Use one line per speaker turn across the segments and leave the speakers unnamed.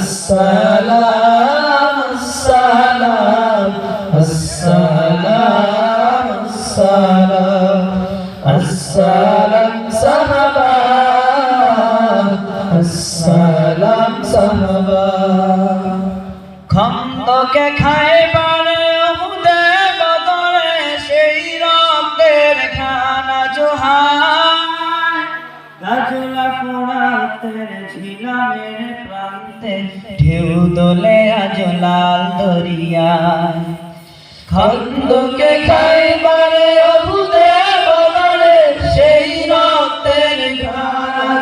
السلام السلام السلام السلام السلام صحبا السلام صحبا
খন্দকে খাইবারে ঢেউ দোলে আজ লাল দরিয়ায়।
খন্দকে খাইবারে অবুদে বদলে সেই রক্তের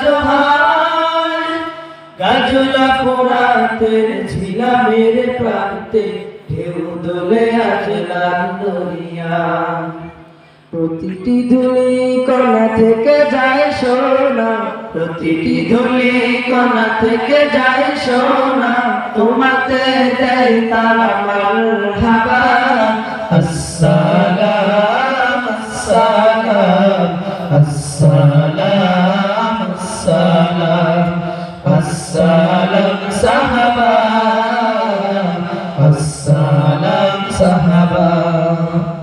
জোহার গাজুলা পোড়াতের ঝিলামের প্রান্তে ঢেউ দোলে আজলার দরিয়া প্রতিটি ধুলি কণা থেকে যায় সোনা, প্রতিটি ধুলি কণা থেকে যায় সোনা। তোমাতে দেয় তারা সাহাবা সাহাবা।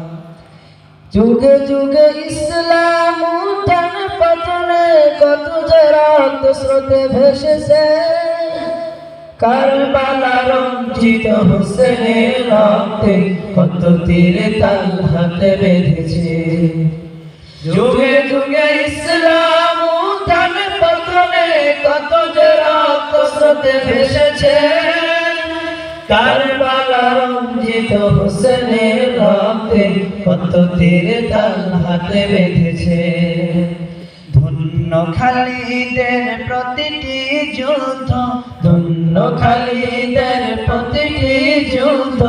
যুগে যুগে ইসলাম উঠান পতনে কত যে রক্ত স্রোতে ভেসেছে। কারবালা রঞ্জিত হোসেনের রক্তে কত তীরে তাল হাতে বেঁধেছে। যুগে যুগে ইসলাম উঠান পতনে কত যে রক্ত স্রোতে ভেসেছে। কারবালা রঞ্জিত হোসেনের রক্তে কত তীর তাল হাতে বেঁধেছে।
ধন্য খালিদের প্রতিটি যুদ্ধ
ধন্য খালিদের প্রতিটি যুদ্ধ